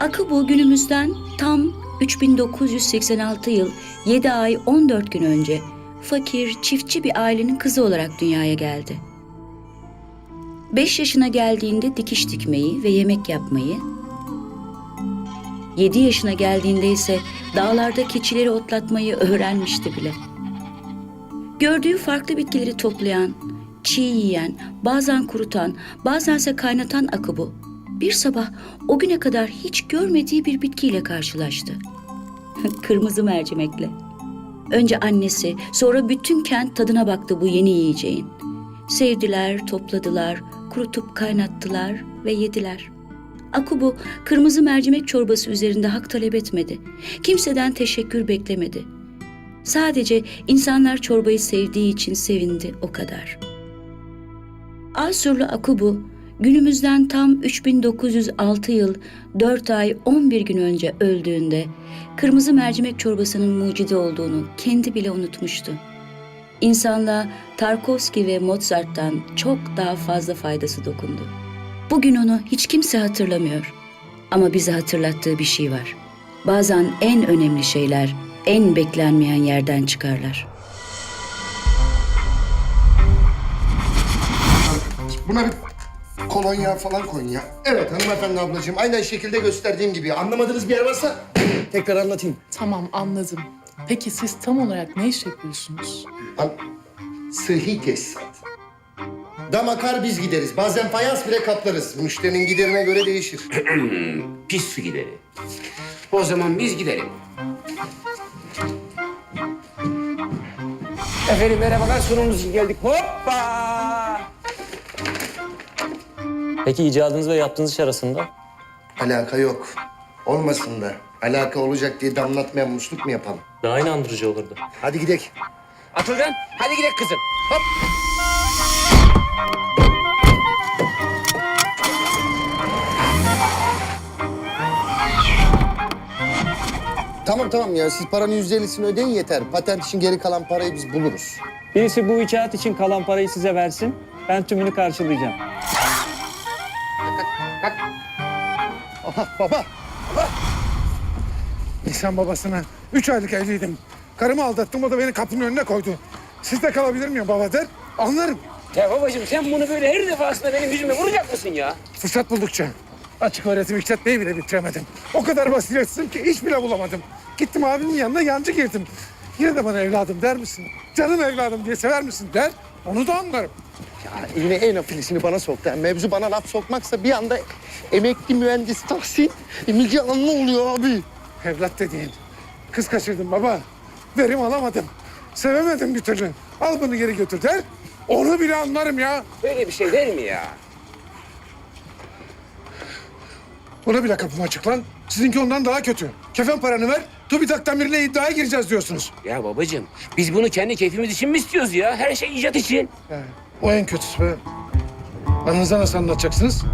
Akubu günümüzden tam 3986 yıl 7 ay 14 gün önce fakir, çiftçi bir ailenin kızı olarak dünyaya geldi. 5 yaşına geldiğinde dikiş dikmeyi ve yemek yapmayı, 7 yaşına geldiğinde ise dağlarda keçileri otlatmayı öğrenmişti bile. Gördüğü farklı bitkileri toplayan, çiğ yiyen, bazen kurutan, bazense kaynatan Akubu, bir sabah o güne kadar hiç görmediği bir bitkiyle karşılaştı. Kırmızı mercimekle. Önce annesi, sonra bütün kent tadına baktı bu yeni yiyeceğin. Sevdiler, topladılar, kurutup kaynattılar ve yediler. Akubu kırmızı mercimek çorbası üzerinde hak talep etmedi. Kimseden teşekkür beklemedi. Sadece insanlar çorbayı sevdiği için sevindi o kadar. Asurlu Akubu günümüzden tam 3906 yıl 4 ay 11 gün önce öldüğünde kırmızı mercimek çorbasının mucidi olduğunu kendi bile unutmuştu. İnsanlığa Tarkovski ve Mozart'tan çok daha fazla faydası dokundu. Bugün onu hiç kimse hatırlamıyor. Ama bize hatırlattığı bir şey var. Bazen en önemli şeyler en beklenmeyen yerden çıkarlar. Buna bir kolonya falan koyun ya. Evet hanımefendi ablacığım. Aynen şekilde gösterdiğim gibi. Anlamadığınız bir yer varsa tekrar anlatayım. Tamam anladım. Peki siz tam olarak ne iş yapıyorsunuz? An Sıhhi tesisat. Dam akar biz gideriz. Bazen fayans bile kaplarız. Müşterinin giderine göre değişir. Pis su gideri. O zaman biz gidelim. Efendim merhabalar sunumumuz için geldik. Hoppa! Peki icadınız ve yaptığınız iş arasında? Alaka yok. Olmasın da. Alaka olacak diye damlatmayan musluk mu yapalım? Daha inandırıcı olurdu. Hadi gidelim. Atılgan hadi gidelim kızım. Hop! Tamam tamam ya. Siz paranın yüzde ellisini ödeyin yeter. Patent için geri kalan parayı biz buluruz. Birisi bu icat için kalan parayı size versin. Ben tümünü karşılayacağım. Baba. Baba. İnsan babasına üç aylık evliydim. Karımı aldattım o da beni kapının önüne koydu. Sizde kalabilir miyim baba der. Anlarım. Ya babacığım sen bunu böyle her defasında benim yüzüme vuracak mısın ya? Fırsat buldukça. Açık öğretim işletmeyi bile bitiremedim. O kadar basiretsizim ki iş bile bulamadım. Gittim abimin yanına yancı girdim. Yine de bana evladım der misin? Canım evladım diye sever misin der. Onu da anlarım. Ya yine en afilisini bana soktu. Yani mevzu bana laf sokmaksa bir anda emekli mühendis Tahsin Müge Anlı oluyor abi. Evlat dediğin. Kız kaçırdım baba. Verim alamadım. Sevemedim bir türlü. Al bunu geri götür der. Onu bile anlarım ya. Böyle bir şey der mi ya? Ona bile kapım açık lan. Sizinki ondan daha kötü. Kefen paranı ver. TÜBİTAK'tan biriyle iddiaya gireceğiz diyorsunuz. Ya babacığım biz bunu kendi keyfimiz için mi istiyoruz ya? Her şey icat için. He, o en kötüsü be. Anınıza nasıl anlatacaksınız?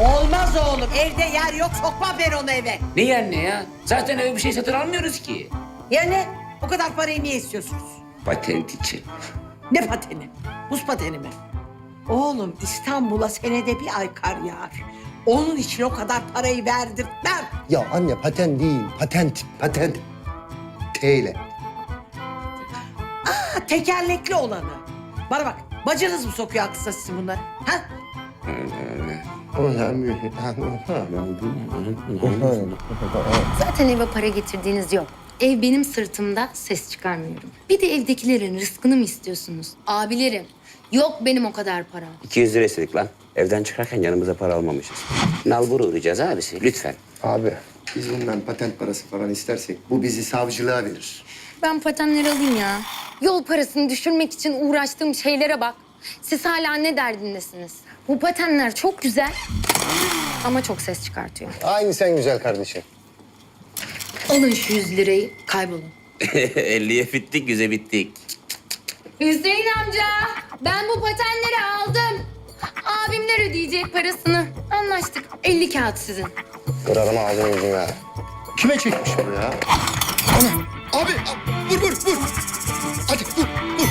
Olmaz oğlum. Evde yer yok. Sokma ben onu eve. Ne yani ne ya? Zaten öyle bir şey satın almıyoruz ki. Ya ne? O kadar parayı niye istiyorsunuz? Patent için. Ne pateni? Buz pateni mi? Oğlum İstanbul'a senede bir ay kar yağar. Onun için o kadar parayı verdirtmem. Ya anne patent değil, patent, patent. T ile. Ha, tekerlekli olanı. Bana bak. Bacınız mı sokuyor aklınıza sizin bunları? Ha? Zaten eve para getirdiğiniz yok. Ev benim sırtımda ses çıkarmıyorum. Bir de evdekilerin rızkını mı istiyorsunuz? Abilerim, yok benim o kadar param. 200 lira istedik lan. Evden çıkarken yanımıza para almamışız. Nalbur uğrayacağız abisi lütfen. Abi biz bundan patent parası falan istersek bu bizi savcılığa verir. Ben patenleri alayım ya. Yol parasını düşürmek için uğraştığım şeylere bak. Siz hala ne derdindesiniz? Bu patenler çok güzel ama çok ses çıkartıyor. Aynı sen güzel kardeşim. Alın şu 100 lirayı, kaybolun. 50'ye bittik, yüze bittik. Hüseyin amca, ben bu patenleri aldım. Abimler ödeyecek parasını. Anlaştık. 50 kağıt sizin. Kırarım ağzını yüzünü ya. Kime çekmiş bu ya? Abi vur vur vur. Hadi vur vur.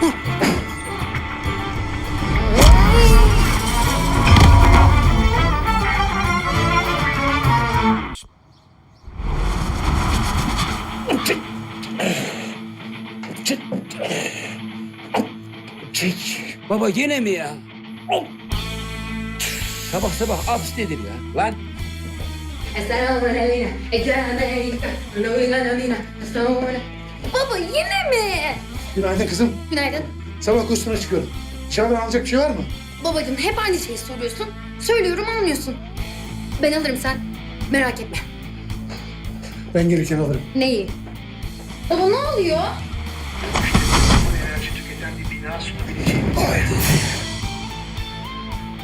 vur. Baba yine mi ya? Sabah sabah abs dedim ya. Lan Baba yine mi? Günaydın kızım. Günaydın. Sabah kursuna çıkıyorum. Dışarıdan alacak bir şey var mı? Babacığım hep aynı şeyi soruyorsun. Söylüyorum almıyorsun. Ben alırım sen. Merak etme. Ben gelirken alırım. Neyi? Baba ne oluyor?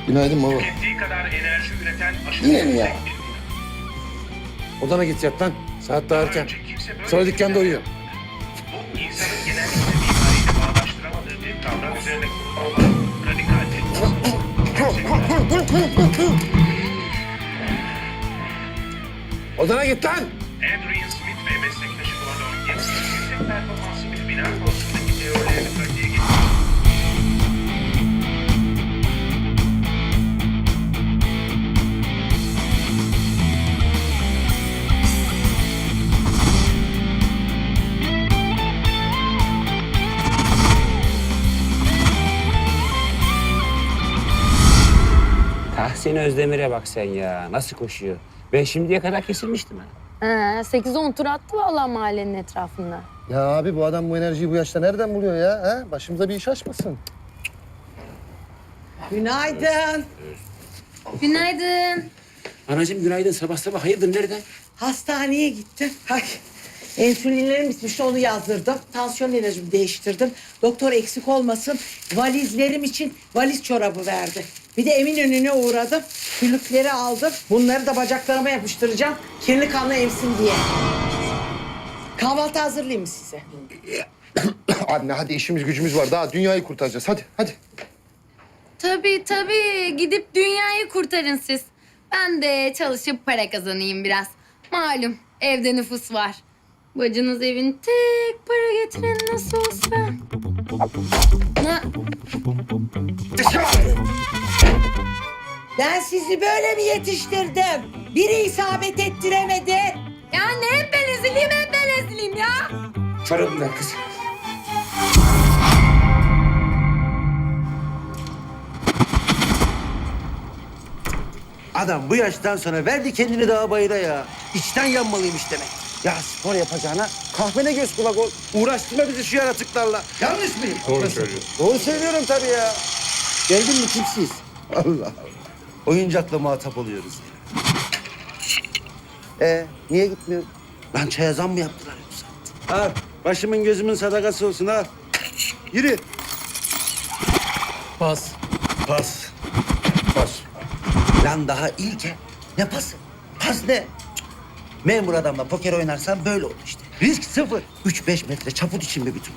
Günaydın baba. Tükettiği kadar enerji üreten aşırı Yine mi ya? Odana git yat lan. Saat daha erken. Sonra dükkanda uyuyor. Bu insanın genellikle mimariyle bağdaştıramadığı bir kavram üzerine kurulu radikal Odana git lan. Tahsin Özdemir'e bak sen ya. Nasıl koşuyor? Ben şimdiye kadar kesilmiştim ha. Ee, 8-10 tur attı vallahi mahallenin etrafında. Ya abi bu adam bu enerjiyi bu yaşta nereden buluyor ya? Ha? Başımıza bir iş açmasın. Günaydın. Günaydın. Anacığım günaydın. Sabah sabah hayırdır nereden? Hastaneye gittim. Ay, insülinlerim bitmişti onu yazdırdım. Tansiyon ilacımı değiştirdim. Doktor eksik olmasın valizlerim için valiz çorabı verdi. Bir de Eminönü'ne uğradım. Küllükleri aldım. Bunları da bacaklarıma yapıştıracağım. Kirli kanlı emsin diye. Kahvaltı hazırlayayım mı size? Anne hadi işimiz gücümüz var. Daha dünyayı kurtaracağız. Hadi hadi. Tabii tabii. Gidip dünyayı kurtarın siz. Ben de çalışıp para kazanayım biraz. Malum evde nüfus var. Bacınız evin tek para getiren nasıl olsa. Na, Ben sizi böyle mi yetiştirdim? Biri isabet ettiremedi. ya ne hep ben ezileyim hep ben ezileyim ya. Çorabını ver kız. Adam bu yaştan sonra verdi kendini daha bayıra ya. İçten yanmalıymış demek. Ya spor yapacağına kahvene göz kulak ol. Uğraştırma bizi şu yaratıklarla. Yanlış mıyım? Doğru söylüyorsun. Doğru söylüyorum tabii ya. Geldin mi kimsiz? Allah Allah. Oyuncakla muhatap oluyoruz. Ee, niye gitmiyor? Lan çaya zam mı yaptılar yoksa? Al, başımın gözümün sadakası olsun ha. Yürü. Pas. Pas. Pas. Lan daha ilke. Ne pası? Pas ne? Cık. Memur adamla poker oynarsan böyle olur işte. Risk sıfır. Üç beş metre çaput için bir bütün.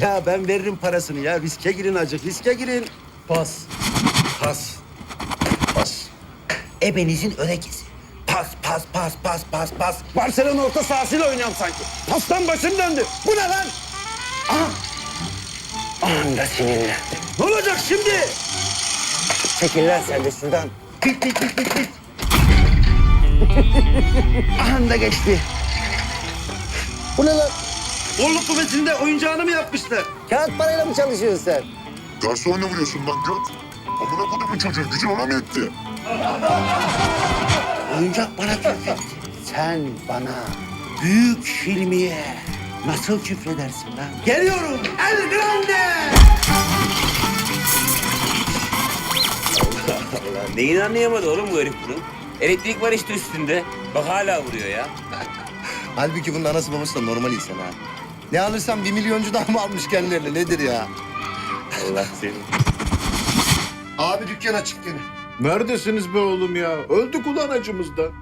Ya ben veririm parasını ya. Riske girin acık. Riske girin. Pas. Pas. Ebenizin örekesi. Pas, pas, pas, pas, pas, pas. Barcelona orta sahasıyla oynuyorum sanki. Pastan başım döndü. Bu ne lan? Anında sinirlendim. Ne olacak şimdi? Çekil lan sen de şuradan. Bit, bit, bit, bit, bit. Anda geçti. Bu ne lan? Bolluk kuvvetinde oyuncağını mı yapmışlar? Kağıt parayla mı çalışıyorsun sen? Garsonla vuruyorsun lan göt. Amına kodumun çocuğu gücün ona mı yetti? Oyuncak bana küfretti. Sen bana büyük filmiye nasıl küfredersin lan? Geliyorum El Grande! Allah neyini anlayamadı oğlum bu herif bunu? Elektrik var işte üstünde. Bak hala vuruyor ya. Halbuki bunun anası babası da normal insan ha. Ne alırsan bir milyoncu daha mı almış kendilerine nedir ya? Allah seni. Abi dükkan açık gene. Neredesiniz be oğlum ya? Öldük ulan acımızdan.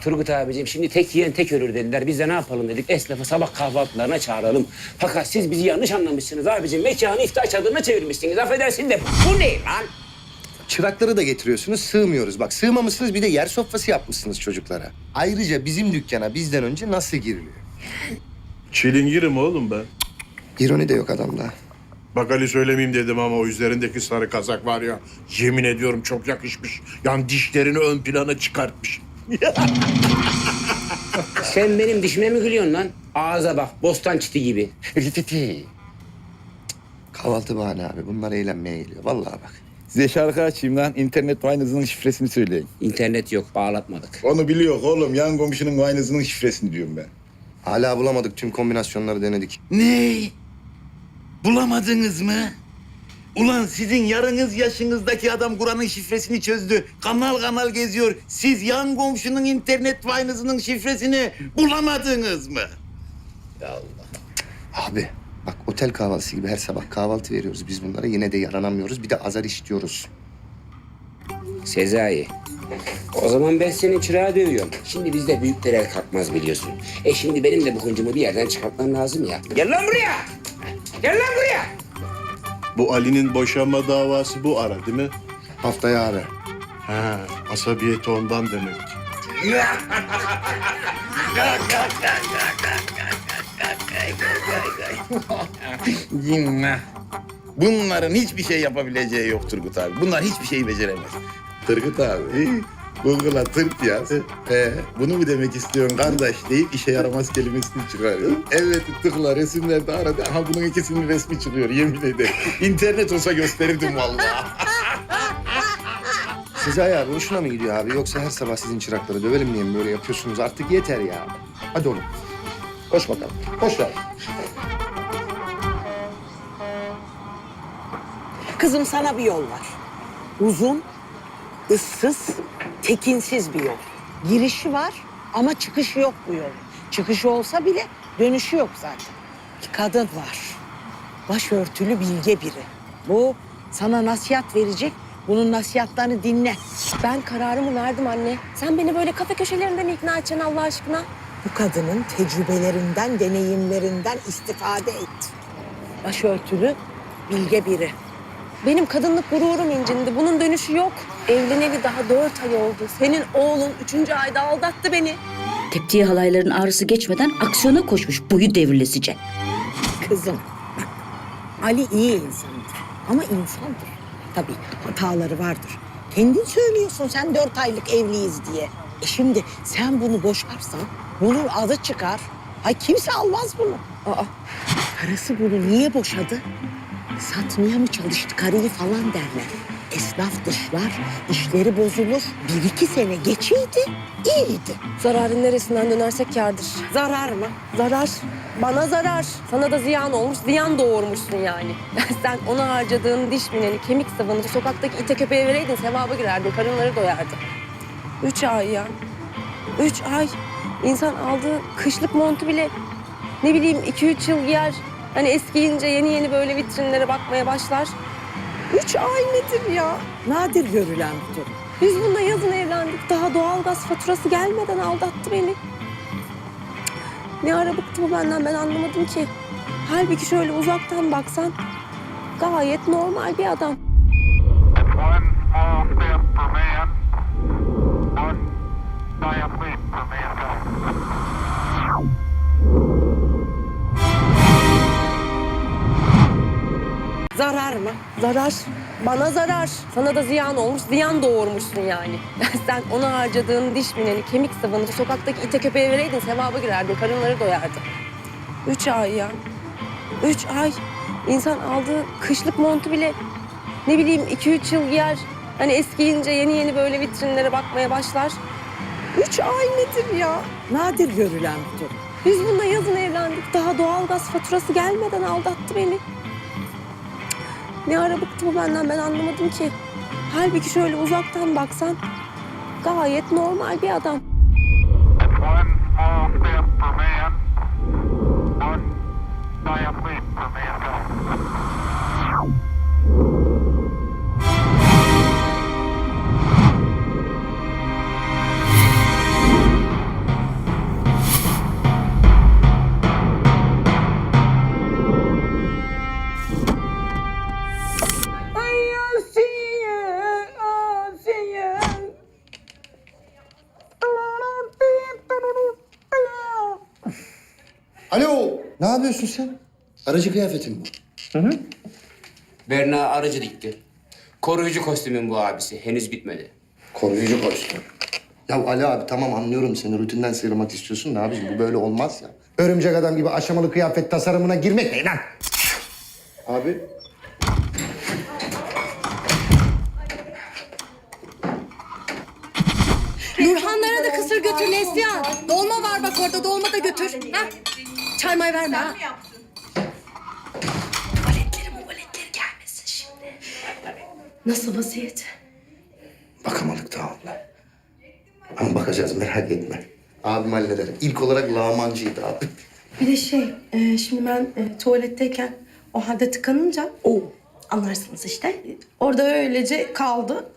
Turgut abicim şimdi tek yiyen tek ölür dediler. Biz de ne yapalım dedik. Esnafı sabah kahvaltılarına çağıralım. Fakat siz bizi yanlış anlamışsınız abicim. Mekanı iftar çadırına çevirmişsiniz. Affedersin de bu ne lan? Çırakları da getiriyorsunuz, sığmıyoruz. Bak sığmamışsınız bir de yer sofrası yapmışsınız çocuklara. Ayrıca bizim dükkana bizden önce nasıl giriliyor? Çilingirim oğlum ben. İroni de yok adamda. Bak Ali söylemeyeyim dedim ama o üzerindeki sarı kazak var ya. Yemin ediyorum çok yakışmış. Yani dişlerini ön plana çıkartmış. Sen benim dişime mi gülüyorsun lan? Ağza bak, bostan çiti gibi. Rititi. Kahvaltı bahane abi. Bunlar eğlenmeye geliyor. Vallahi bak. Size şarkı açayım lan. İnternet Wine'ınızın şifresini söyleyin. İnternet yok, bağlatmadık. Onu biliyor oğlum. Yan komşunun Wine'ınızın şifresini diyorum ben. Hala bulamadık. Tüm kombinasyonları denedik. Ne? Bulamadınız mı? Ulan sizin yarınız yaşınızdaki adam Kur'an'ın şifresini çözdü. Kanal kanal geziyor. Siz yan komşunun internet Wine'ınızın şifresini bulamadınız mı? Abi bak otel kahvaltısı gibi her sabah kahvaltı veriyoruz biz bunlara. Yine de yaranamıyoruz. Bir de azar işliyoruz. Sezai. O zaman ben senin çırağı dövüyorum. Şimdi bizde büyükler el kalkmaz biliyorsun. E şimdi benim de bu hıncımı bir yerden çıkartmam lazım ya. Gel lan buraya! Gel lan buraya! Bu Ali'nin boşanma davası bu ara değil mi? Haftaya abi. Ha, asabiyeti ondan demek. Cinnah. Bunların hiçbir şey yapabileceği yok Turgut abi. Bunlar hiçbir şeyi beceremez. Turgut abi, Google'a tırt yaz. Ee, bunu mu demek istiyorsun kardeş deyip işe yaramaz kelimesini çıkarıyor. Evet tıkla resimlerde aradı. Aha bunun ikisinin resmi çıkıyor yemin ederim. İnternet olsa gösterirdim vallahi. Sezai abi hoşuna mı gidiyor abi? Yoksa her sabah sizin çırakları dövelim diye mi böyle yapıyorsunuz? Artık yeter ya. Hadi oğlum. Koş bakalım. Koş lan. Kızım sana bir yol var. Uzun, ıssız, tekinsiz bir yol. Girişi var ama çıkışı yok bu yolun. Çıkışı olsa bile dönüşü yok zaten. Bir kadın var. Başörtülü bilge biri. Bu sana nasihat verecek. Bunun nasihatlerini dinle. Ben kararımı verdim anne. Sen beni böyle kafe köşelerinden ikna edeceksin Allah aşkına. Bu kadının tecrübelerinden, deneyimlerinden istifade et. Başörtülü bilge biri. Benim kadınlık gururum incindi. Bunun dönüşü yok. Evleneli daha dört ay oldu. Senin oğlun üçüncü ayda aldattı beni. Teptiği halayların ağrısı geçmeden aksiyona koşmuş boyu devrilesice. Kızım bak Ali iyi insandır ama insandır. Tabii hataları vardır. Kendin söylüyorsun sen dört aylık evliyiz diye. E şimdi sen bunu boşarsan bunun adı çıkar. Ay kimse almaz bunu. Aa, karısı bunu niye boşadı? Satmaya mı çalıştı karıyı falan derler. Esnaf dışlar, işleri bozulur. Bir iki sene geçiydi, iyiydi. Zararın neresinden dönersek kârdır. Zarar mı? Zarar. Bana zarar. Sana da ziyan olmuş, ziyan doğurmuşsun yani. Sen ona harcadığın diş mineni, kemik sıvını sokaktaki ite köpeğe vereydin sevaba girerdin, karınları doyardı. Üç ay ya. Üç ay. İnsan aldığı kışlık montu bile ne bileyim iki üç yıl giyer. Hani eskiyince yeni yeni böyle vitrinlere bakmaya başlar. Üç ay nedir ya? Nadir görülen bir durum. Biz bununla yazın evlendik. Daha doğalgaz faturası gelmeden aldattı beni. Ne ara bıktı bu benden ben anlamadım ki. Halbuki şöyle uzaktan baksan gayet normal bir adam. Zarar mı? Zarar. Bana zarar. Sana da ziyan olmuş, ziyan doğurmuşsun yani. Sen ona harcadığın diş mineni, kemik sıvını sokaktaki ite köpeğe vereydin sevaba girerdin, karınları doyardı. Üç ay ya. Üç ay. İnsan aldığı kışlık montu bile ne bileyim iki üç yıl giyer. Hani eskiyince yeni yeni böyle vitrinlere bakmaya başlar. Üç ay nedir ya? Nadir görülen bir durum. Biz bununla yazın evlendik. Daha doğalgaz faturası gelmeden aldattı beni. Ne ara bıktı bu benden ben anlamadım ki. Halbuki şöyle uzaktan baksan gayet normal bir adam. One Alo. Ne yapıyorsun sen? Aracı kıyafetin bu. Hı hı. Berna aracı dikti. Koruyucu kostümün bu abisi. Henüz bitmedi. Koruyucu kostüm. Ya Ali abi tamam anlıyorum seni rutinden sıyrılmak istiyorsun da abiciğim bu böyle olmaz ya. Örümcek adam gibi aşamalı kıyafet tasarımına girmek ne lan? Abi. Nurhanlara da kısır götür Neslihan. Dolma var bak orada dolma da götür. Ha? Çay may verme ha. Nasıl vaziyet? Bakamadık daha abla. Ama bakacağız merak etme. Abim halleder. İlk olarak lağmancıydı abi. Bir de şey, e, şimdi ben e, tuvaletteyken o halde tıkanınca o anlarsınız işte. Orada öylece kaldı.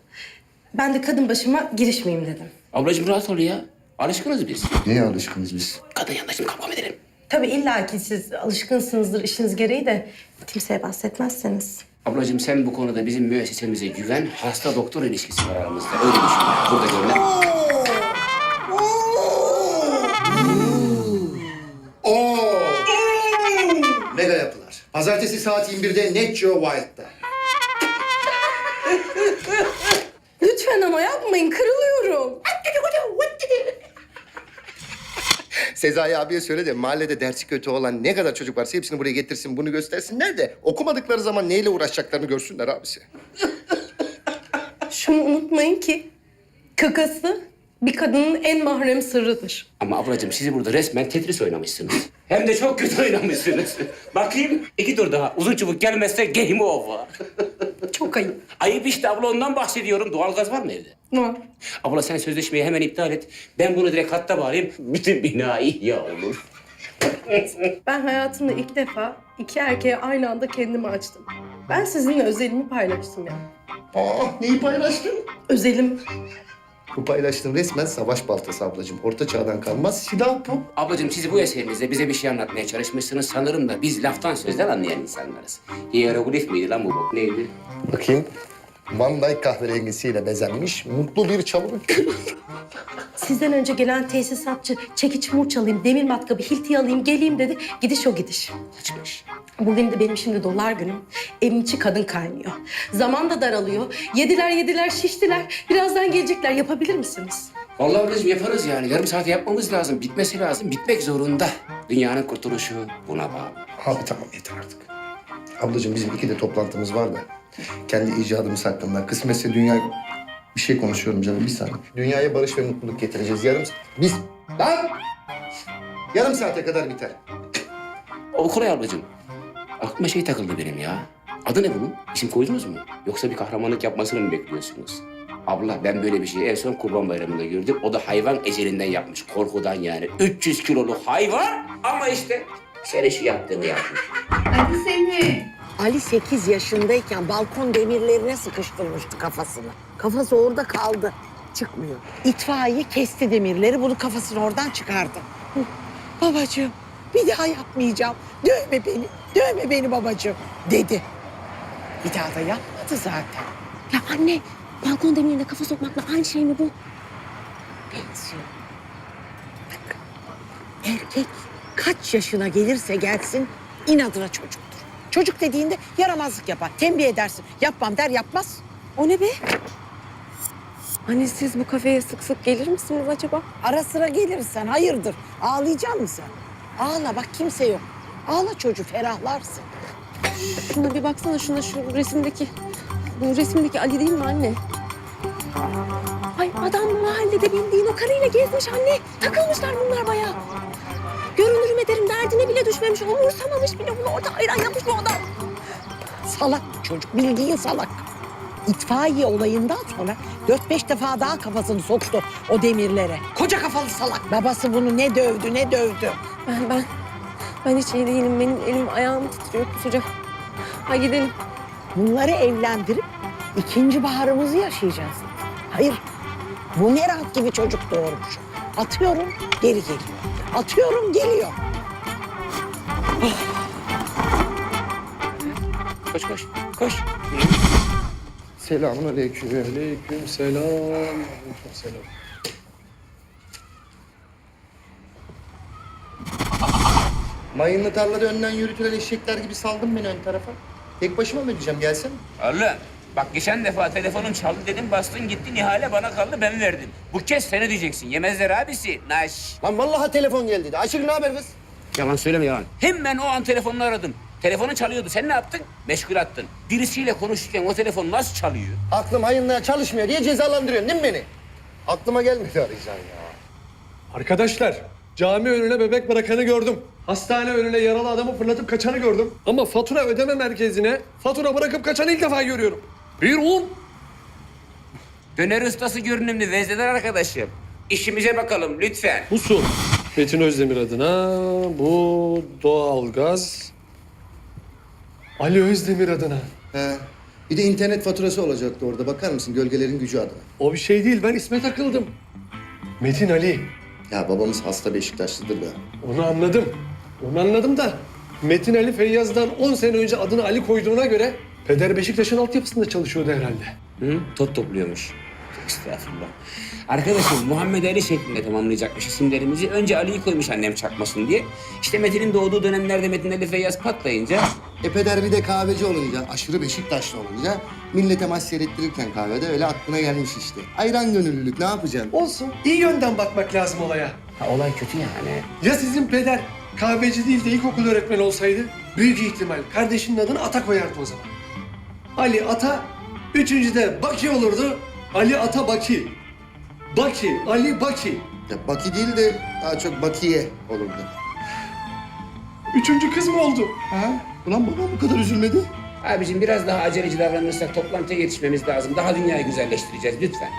Ben de kadın başıma girişmeyeyim dedim. Ablacığım rahat ol ya. Alışkınız biz. Neye alışkınız biz? Kadın yanında şimdi kavga mı edelim? Tabii illa ki siz alışkınsınızdır işiniz gereği de kimseye bahsetmezseniz. Ablacığım sen bu konuda bizim müessesemize güven. Hasta doktor ilişkisi var aramızda. Öyle düşün. Burada görünen. Oo! Mega yapılar. Pazartesi saat 21'de Net Geo Wild'da. Lütfen ama yapmayın, kırılıyorum. Sezai abiye söyle de mahallede dersi kötü olan ne kadar çocuk varsa hepsini buraya getirsin, bunu göstersinler de okumadıkları zaman neyle uğraşacaklarını görsünler abisi. Şunu unutmayın ki kakası bir kadının en mahrem sırrıdır. Ama ablacığım sizi burada resmen Tetris oynamışsınız. Hem de çok kötü oynamışsınız. Bakayım iki tur daha. Uzun çubuk gelmezse game over. Çok ayıp. Ayıp işte abla ondan bahsediyorum. Doğalgaz var mı evde? Var. Abla sen sözleşmeyi hemen iptal et. Ben bunu direkt hatta bağlayayım. Bütün bina ihya olur. Ben hayatımda ilk defa iki erkeğe aynı anda kendimi açtım. Ben sizinle özelimi paylaştım ya. Aa, neyi paylaştın? Özelim. Bu paylaştığın resmen savaş baltası ablacığım. Orta çağdan kalmaz silah bu. Ablacığım siz bu eserinizde bize bir şey anlatmaya çalışmışsınız. Sanırım da biz laftan sözden anlayan insanlarız. Hieroglif miydi lan bu bok? Neydi? Bakayım. Van Dyke kahverengisiyle bezenmiş mutlu bir çalılık. Sizden önce gelen tesisatçı çekiç murç alayım, demir matkabı, hilti alayım, geleyim dedi. Gidiş o gidiş. Kaçmış. Bugün de benim şimdi dolar günüm. Evin içi kadın kaynıyor. Zaman da daralıyor. Yediler yediler şiştiler. Birazdan gelecekler. Yapabilir misiniz? Vallahi ablacığım yaparız yani. Yarım saate yapmamız lazım. Bitmesi lazım. Bitmek zorunda. Dünyanın kurtuluşu buna bağlı. Abi tamam yeter artık. Ablacığım bizim iki de toplantımız var da. Kendi icadımız hakkında. Kısmetse dünya... Bir şey konuşuyorum canım bir saniye. Dünyaya barış ve mutluluk getireceğiz. Yarım... Biz... Lan! Yarım saate kadar biter. Okulay ablacığım. Aklıma şey takıldı benim ya. Adı ne bunun? İsim koydunuz mu? Yoksa bir kahramanlık yapmasını mı bekliyorsunuz? Abla ben böyle bir şeyi en son kurban bayramında gördüm. O da hayvan ecelinden yapmış. Korkudan yani. 300 kiloluk hayvan ama işte senin şu yaptığını yapmış. Hadi seni. Ali 8 yaşındayken balkon demirlerine sıkıştırmıştı kafasını. Kafası orada kaldı. Çıkmıyor. İtfaiye kesti demirleri, bunu kafasını oradan çıkardı. Hı, Babacığım, bir daha yapmayacağım. Dövme beni, dövme beni babacığım, dedi. Bir daha da yapmadı zaten. Ya anne balkon demirine kafa sokmakla aynı şey mi bu? Benziyor. Bak, erkek kaç yaşına gelirse gelsin inadına çocuktur. Çocuk dediğinde yaramazlık yapar. Tembih edersin. Yapmam der yapmaz. O ne be? Anne siz bu kafeye sık sık gelir misiniz acaba? Ara sıra gelirsen hayırdır. Ağlayacak mısın? Ağla bak kimse yok. Ağla çocuğu ferahlarsın. Şuna bir baksana şuna şu resimdeki. Bu resimdeki Ali değil mi anne? Ay adam mahallede bildiğin o karıyla gezmiş anne. Takılmışlar bunlar bayağı. Görünürüm ederim derdine düşmemiş. Umursamamış bile bunu orada ayran yapmış bu adam. Salak çocuk bildiğin salak. İtfaiye olayından sonra dört beş defa daha kafasını soktu o demirlere. Koca kafalı salak. Babası bunu ne dövdü ne dövdü. Ben ben ben hiç iyi değilim. Benim elim ayağım titriyor kusacağım. Hadi gidelim. Bunları evlendirip ikinci baharımızı yaşayacağız. Hayır, bu Merat gibi çocuk doğurmuş. Atıyorum, geri geliyor. Atıyorum, geliyor. Koş koş. Koş. Selamun aleyküm. Aleyküm selam. Aleyküm selam. Mayınlı tarlada önden yürütülen eşekler gibi saldın beni ön tarafa. Tek başıma mı ödeyeceğim? Gelsene. Allah. Bak geçen defa telefonum çaldı dedim bastın gitti Nihal'e bana kaldı ben verdim. Bu kez sen ödeyeceksin. Yemezler abisi. Naş. Lan vallahi telefon geldi. Ayşegül ne haber kız? Yalan söyleme yalan. Hemen o an telefonunu aradım. Telefonu çalıyordu. Sen ne yaptın? Meşgul attın. Birisiyle konuşurken o telefon nasıl çalıyor? Aklım hayınlığa çalışmıyor diye cezalandırıyorsun değil mi beni? Aklıma gelmedi arayacaksın ya. Arkadaşlar, cami önüne bebek bırakanı gördüm. Hastane önüne yaralı adamı fırlatıp kaçanı gördüm. Ama fatura ödeme merkezine fatura bırakıp kaçanı ilk defa görüyorum. Bir un. Döner ustası görünümlü vezneler arkadaşım. İşimize bakalım lütfen. Bu su. Metin Özdemir adına, bu doğalgaz. Ali Özdemir adına. He. Bir de internet faturası olacaktı orada. Bakar mısın gölgelerin gücü adına. O bir şey değil, ben isme takıldım. Metin Ali. Ya babamız hasta Beşiktaşlıdır da. Onu anladım. Onu anladım da Metin Ali Feyyaz'dan 10 sene önce adını Ali koyduğuna göre Peder Beşiktaş'ın altyapısında çalışıyordu herhalde. Hı? Tot topluyormuş. Estağfurullah. Arkadaşım Muhammed Ali şeklinde tamamlayacakmış isimlerimizi. Önce Ali'yi koymuş annem çakmasın diye. İşte Metin'in doğduğu dönemlerde Metin Ali Feyyaz patlayınca... E peder bir de kahveci olunca, aşırı Beşiktaşlı olunca millete maç seyrettirirken kahvede öyle aklına gelmiş işte. Ayran gönüllülük ne yapacaksın? Olsun. iyi yönden bakmak lazım olaya. Ha, olay kötü yani. Ya sizin peder kahveci değil de ilkokul öğretmeni olsaydı büyük ihtimal kardeşinin adını Ata koyardı o zaman. Ali Ata, üçüncüde Baki olurdu. Ali Ata Baki. Baki, Ali Baki. Ya Baki değil de daha çok Bakiye olurdu. Üçüncü kız mı oldu? Ha? Ulan babam bu kadar üzülmedi. Abicim biraz daha aceleci davranırsak toplantıya yetişmemiz lazım. Daha dünyayı güzelleştireceğiz lütfen.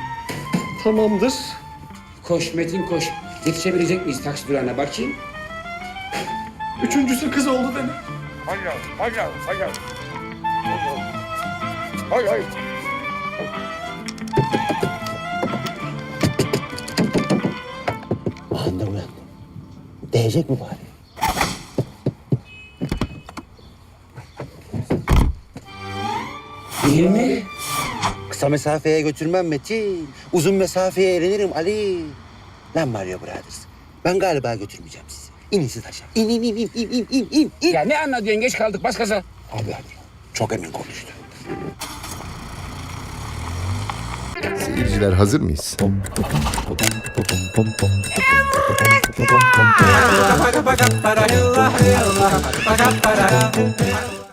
Tamamdır. Koş Metin koş. Yetişebilecek miyiz taksi durağına bakayım. Üçüncüsü kız oldu demek. Hayır, hayır, hayır. Hayır, hayır. Anladım Değecek mi bari? Değil mi? Kısa mesafeye götürmem Metin. Uzun mesafeye eğlenirim Ali. Lan Mario Brothers. Ben galiba götürmeyeceğim sizi. İnin siz aşağı. İn in in in in in in in. Ya ne anlatıyorsun geç kaldık bas gaza. Abi hadi. Çok emin konuştu. Seyirciler hazır mıyız?